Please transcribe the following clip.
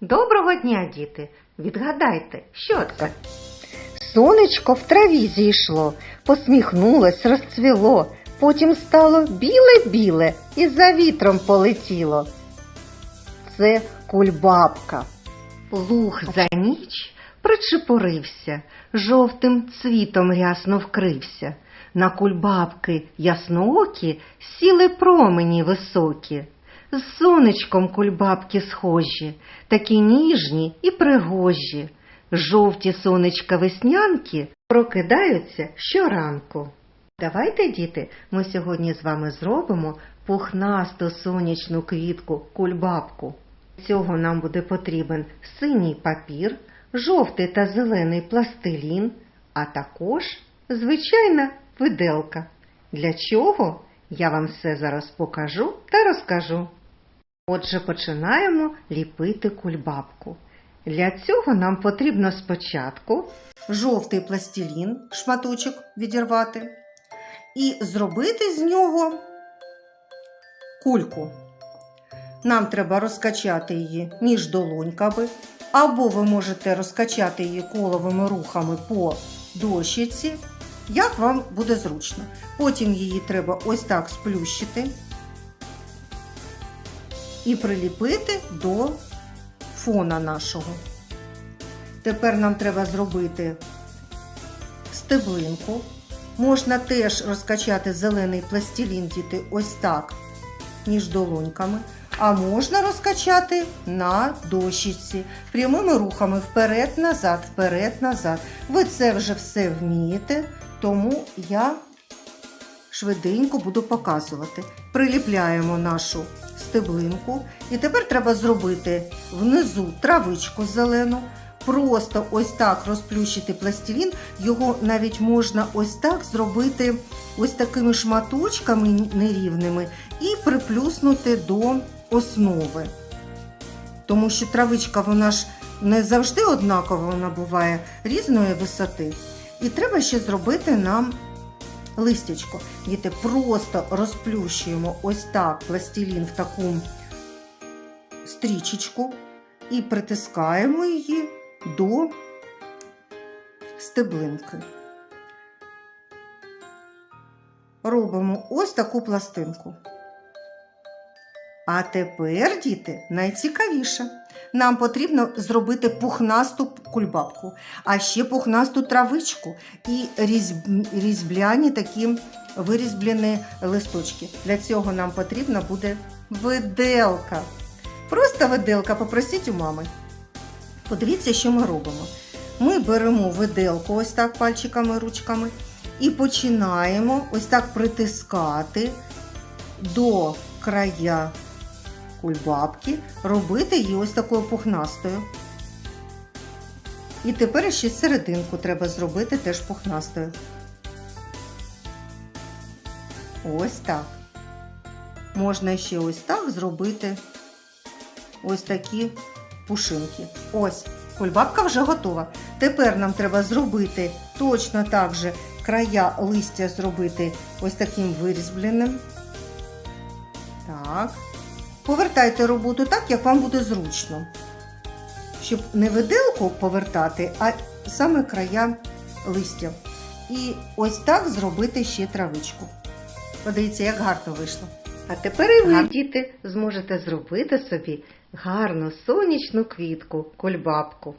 Доброго дня, діти! Відгадайте, що це? Сонечко в траві зійшло, посміхнулось, розцвіло, потім стало біле-біле і за вітром полетіло. Це кульбабка. Луг за ніч причепурився, жовтим цвітом рясно вкрився. На кульбабки ясноокі сіли промені високі. З сонечком кульбабки схожі, такі ніжні і пригожі. Жовті сонечка веснянки прокидаються щоранку. Давайте, діти, ми сьогодні з вами зробимо пухнасту сонячну квітку кульбабку. Цього нам буде потрібен синій папір, жовтий та зелений пластилін, а також звичайна виделка. Для чого? Я вам все зараз покажу та розкажу. Отже, починаємо ліпити кульбабку. Для цього нам потрібно спочатку Жовтий пластилін, шматочок відірвати, і зробити з нього кульку. Нам треба розкачати її між долоньками, або ви можете розкачати її коловими рухами по дощиці, як вам буде зручно. Потім її треба ось так сплющити і приліпити до фона нашого. Тепер нам треба зробити стеблинку. Можна теж розкачати зелений пластилін діти ось так між долоньками. А можна розкачати на дощиці прямими рухами вперед-назад, вперед-назад. Ви це вже все вмієте, тому я швиденько буду показувати. Приліпляємо нашу стеблинку. І тепер треба зробити внизу травичку зелену. Просто ось так розплющити пластилін. Його навіть можна ось так зробити ось такими шматочками нерівними і приплюснути до основи. Тому що травичка вона ж не завжди однакова, вона буває різної висоти. І треба ще зробити нам листячко. Діти, просто розплющуємо ось так пластилін в таку стрічечку і притискаємо її до стеблинки. Робимо ось таку пластинку. А тепер, діти, найцікавіше. Нам потрібно зробити пухнасту кульбабку, а ще пухнасту травичку і різьб- різьбляні такі вирізблені листочки. Для цього нам потрібна буде виделка. Просто виделка, попросіть у мами. Подивіться, що ми робимо. Ми беремо виделку ось так пальчиками, ручками і починаємо ось так притискати до края кульбабки, робити її ось такою пухнастою. І тепер ще серединку треба зробити теж пухнастою. Ось так. Можна ще ось так зробити ось такі пушинки. Ось, кульбабка вже готова. Тепер нам треба зробити точно так же края листя зробити ось таким вирізбленим. Так. Повертайте роботу так, як вам буде зручно. Щоб не виделку повертати, а саме края листя. І ось так зробити ще травичку. Подивіться, як гарно вийшло. А тепер і ви, Гар- діти, зможете зробити собі гарну сонячну квітку кульбабку.